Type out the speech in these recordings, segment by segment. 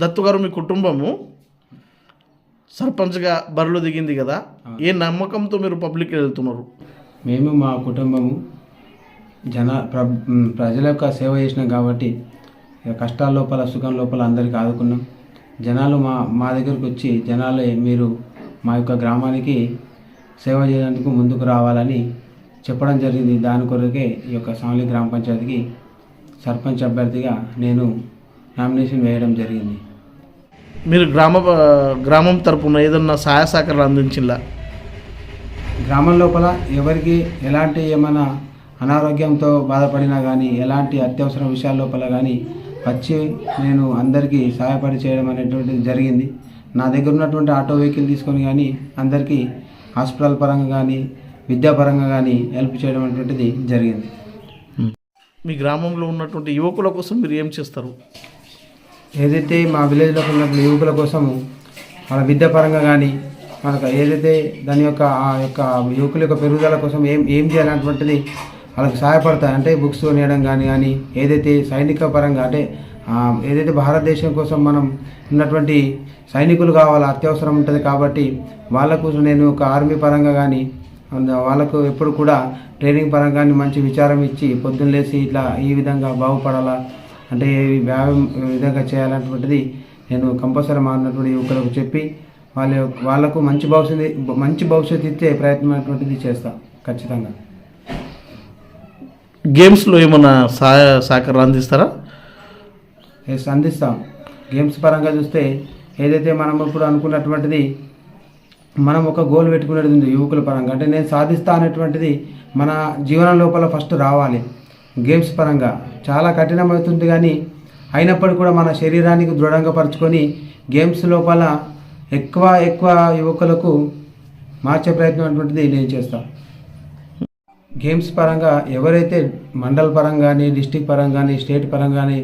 దత్తు గారు మీ కుటుంబము సర్పంచ్గా బరిలో దిగింది కదా ఏ నమ్మకంతో మీరు పబ్లిక్ వెళ్తున్నారు? మేము మా కుటుంబము జన ప్ర ప్రజల యొక్క సేవ చేసినాం కాబట్టి కష్టాల లోపల సుఖం లోపల అందరికీ ఆదుకున్నాం. జనాలు మా మా దగ్గరకు వచ్చి జనాలే మీరు మా యొక్క గ్రామానికి సేవ చేయడానికి ముందుకు రావాలని చెప్పడం జరిగింది. దాని కొరకే ఈ యొక్క సామలి గ్రామ పంచాయతీకి సర్పంచ్ అభ్యర్థిగా నేను నామినేషన్ వేయడం జరిగింది. మీరు గ్రామ గ్రామం తరపున ఏదన్నా సహాయ సహకారాలు అందించిందా గ్రామం లోపల ఎవరికి ఎలాంటి ఏమైనా అనారోగ్యంతో బాధపడినా కానీ ఎలాంటి అత్యవసర విషయాల లోపల కానీ వచ్చి నేను అందరికీ సహాయపడి చేయడం అనేటువంటిది జరిగింది. నా దగ్గర ఉన్నటువంటి ఆటో వెహికల్ తీసుకొని కానీ అందరికీ హాస్పిటల్ పరంగా కానీ విద్యాపరంగా కానీ హెల్ప్ చేయడం అనేటువంటిది జరిగింది. మీ గ్రామంలో ఉన్నటువంటి యువకుల కోసం మీరు ఏం చేస్తారు? ఏదైతే మా విలేజ్లో ఉన్నటువంటి యువకుల కోసము వాళ్ళ విద్యాపరంగా కానీ మనకు ఏదైతే దాని యొక్క ఆ యొక్క యువకుల యొక్క పెరుగుదల కోసం ఏం ఏం చేయాలన్నటువంటిది వాళ్ళకి సహాయపడతాయి. అంటే బుక్స్ కొనియడం కానీ కానీ ఏదైతే సైనిక పరంగా అంటే ఏదైతే భారతదేశం కోసం మనం ఉన్నటువంటి సైనికులు కావాలి అత్యవసరం ఉంటుంది కాబట్టి వాళ్ళకు నేను ఒక ఆర్మీ పరంగా కానీ వాళ్ళకు ఎప్పుడు కూడా ట్రైనింగ్ పరంగా కానీ మంచి విచారం ఇచ్చి పొద్దున్న లేచి ఇట్లా ఈ విధంగా బాగుపడాలా అంటే ఈ వ్యాయామం విధంగా చేయాలన్నటువంటిది నేను కంపల్సరీ మారినటువంటి యువకులకు చెప్పి వాళ్ళ వాళ్ళకు మంచి భవిష్యత్తు మంచి భవిష్యత్తు ఇచ్చే ప్రయత్నం అటువంటిది చేస్తా ఖచ్చితంగా. గేమ్స్లో ఏమైనా సహాయ సహకారాలు అందిస్తారా? ఎస్ అందిస్తాం. గేమ్స్ పరంగా చూస్తే ఏదైతే మనం ఇప్పుడు అనుకున్నటువంటిది మనం ఒక గోల్ పెట్టుకునేది ఉంది యువకుల పరంగా. అంటే నేను సాధిస్తా అనేటువంటిది మన జీవనం లోపల ఫస్ట్ రావాలి. గేమ్స్ పరంగా చాలా కఠినమవుతుంది కానీ అయినప్పటికీ కూడా మన శరీరానికి దృఢంగా పరుచుకొని గేమ్స్ లోపల ఎక్కువ ఎక్కువ యువకులకు మార్చే ప్రయత్నం అటువంటిది నేను చేస్తాను గేమ్స్ పరంగా ఎవరైతే మండల్ పరంగా కానీ డిస్టిక్ పరంగా కానీ స్టేట్ పరంగా కానీ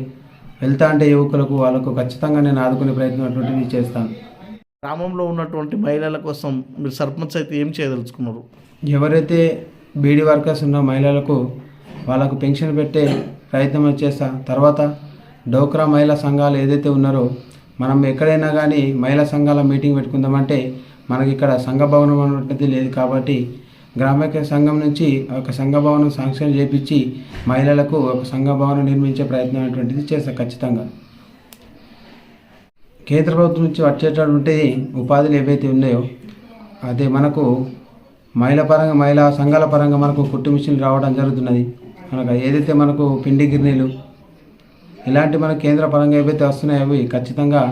వెళ్తా అంటే యువకులకు వాళ్ళకు ఖచ్చితంగా నేను ఆదుకునే ప్రయత్నం అటువంటిది చేస్తాను గ్రామంలో ఉన్నటువంటి మహిళల కోసం మీరు సర్పంచ్ అయితే ఏం చేయదలుచుకున్నారు? ఎవరైతే బీడీ వర్కర్స్ ఉన్న మహిళలకు వాళ్ళకు పెన్షన్ పెట్టే ప్రయత్నం చేస్తా తర్వాత డోక్రా మహిళా సంఘాలు ఏదైతే ఉన్నారో మనం ఎక్కడైనా కానీ మహిళా సంఘాల మీటింగ్ పెట్టుకుందామంటే మనకి ఇక్కడ సంఘ భవనం అనేది లేదు కాబట్టి గ్రామీక సంఘం నుంచి ఒక సంఘ భవనం శాంక్షన్ చేపించి మహిళలకు ఒక సంఘ భవనం నిర్మించే ప్రయత్నం అనేటువంటిది చేస్తా ఖచ్చితంగా. కేంద్ర ప్రభుత్వం నుంచి వచ్చేటటువంటి ఉపాధులు ఏవైతే ఉన్నాయో అదే మనకు మహిళా పరంగా మహిళా సంఘాల పరంగా మనకు కుట్టు మిషన్లు రావడం జరుగుతున్నది. మనకు ఏదైతే మనకు పిండి గిర్నీలు ఇలాంటి మన కేంద్ర పరంగా ఏవైతే వస్తున్నాయో అవి ఖచ్చితంగా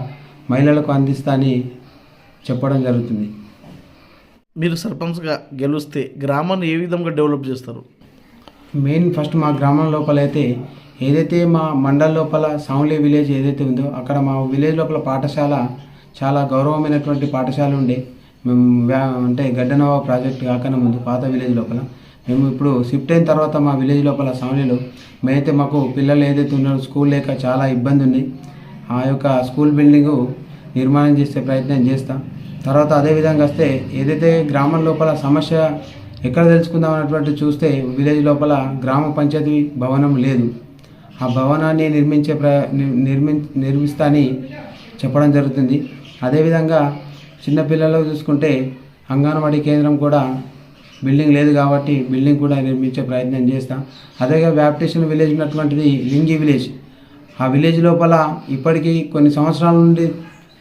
మహిళలకు అందిస్తా అని చెప్పడం జరుగుతుంది. మీరు సర్పంచ్గా గెలిస్తే గ్రామాన్ని ఏ విధంగా డెవలప్ చేస్తారు? మెయిన్ ఫస్ట్ మా గ్రామం లోపల అయితే ఏదైతే మా మండల్ లోపల సౌండ్లీ విలేజ్ ఏదైతే ఉందో అక్కడ మా విలేజ్ లోపల పాఠశాల చాలా గౌరవమైనటువంటి పాఠశాల ఉండే. మేము అంటే గడ్డనవ ప్రాజెక్ట్ కాకనే ముందు పాత విలేజ్ లోపల. మేము ఇప్పుడు షిఫ్ట్ అయిన తర్వాత మా విలేజ్ లోపల సమయంలో మేమైతే మాకు పిల్లలు ఏదైతే ఉన్నారో స్కూల్ లేక చాలా ఇబ్బంది ఉంది. ఆ యొక్క స్కూల్ బిల్డింగ్ నిర్మాణం చేసే ప్రయత్నం చేస్తాం. తర్వాత అదే విధంగా వస్తే ఏదైతే గ్రామం లోపల సమస్య ఎక్కడ తెలుసుకుందాం అన్నటువంటి చూస్తే విలేజ్ లోపల గ్రామ పంచాయతీ భవనం లేదు. ఆ భవనాన్ని నిర్మించే ప్ర నిర్మి నిర్మిస్తా అని చెప్పడం జరుగుతుంది. అదేవిధంగా చిన్నపిల్లలు చూసుకుంటే అంగన్వాడీ కేంద్రం కూడా బిల్డింగ్ లేదు కాబట్టి బిల్డింగ్ కూడా నిర్మించే ప్రయత్నం చేస్తాం. అదేగా వ్యాప్టేషన్ విలేజ్ ఉన్నటువంటిది లింగి విలేజ్. ఆ విలేజ్ లోపల ఇప్పటికీ కొన్ని సంవత్సరాల నుండి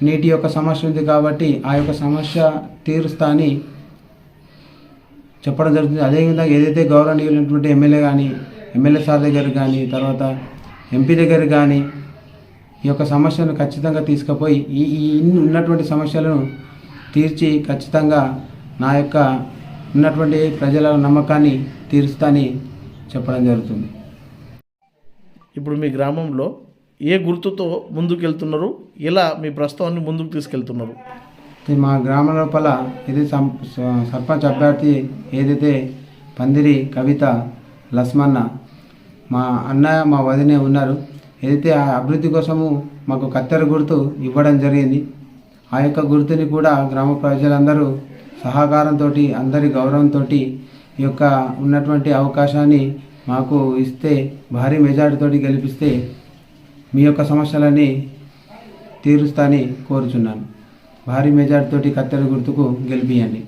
నీటి యొక్క సమస్య ఉంది కాబట్టి ఆ యొక్క సమస్య తీరుస్తా అని చెప్పడం జరుగుతుంది. అదేవిధంగా ఏదైతే గౌరవనీయులైనటువంటి ఎమ్మెల్యే కానీ ఎమ్మెల్యే సార్ దగ్గర కానీ తర్వాత ఎంపీ దగ్గర కానీ ఈ యొక్క సమస్యను ఖచ్చితంగా తీసుకుపోయి ఈ ఈ ఇన్ని ఉన్నటువంటి సమస్యలను తీర్చి ఖచ్చితంగా నా యొక్క ఉన్నటువంటి ప్రజల నమ్మకాన్ని తీరుస్తానని చెప్పడం జరుగుతుంది. ఇప్పుడు మీ గ్రామంలో ఏ గుర్తుతో ముందుకు వెళ్తున్నారు ఎలా మీ ప్రస్తావాన్ని ముందుకు తీసుకెళ్తున్నారు? మా గ్రామం లోపల ఇది సర్పంచ్ అభ్యర్థి ఏదైతే పందిరి కవిత లస్మన్న మా అన్నయ్య మా వదినే ఉన్నారు. ఏదైతే ఆ అభివృద్ధి కోసము మాకు కత్తెర గుర్తు ఇవ్వడం జరిగింది. ఆ యొక్క గుర్తుని కూడా గ్రామ ప్రజలందరూ సహకారంతో అందరి గౌరవంతో ఈ యొక్క ఉన్నటువంటి అవకాశాన్ని మాకు ఇస్తే భారీ మెజార్టీతో గెలిపిస్తే మీ యొక్క సమస్యలన్నీ తీరుస్తాని కోరుచున్నాను. భారీ మెజార్టీతో కత్తెర గుర్తుకు గెలిపియండి.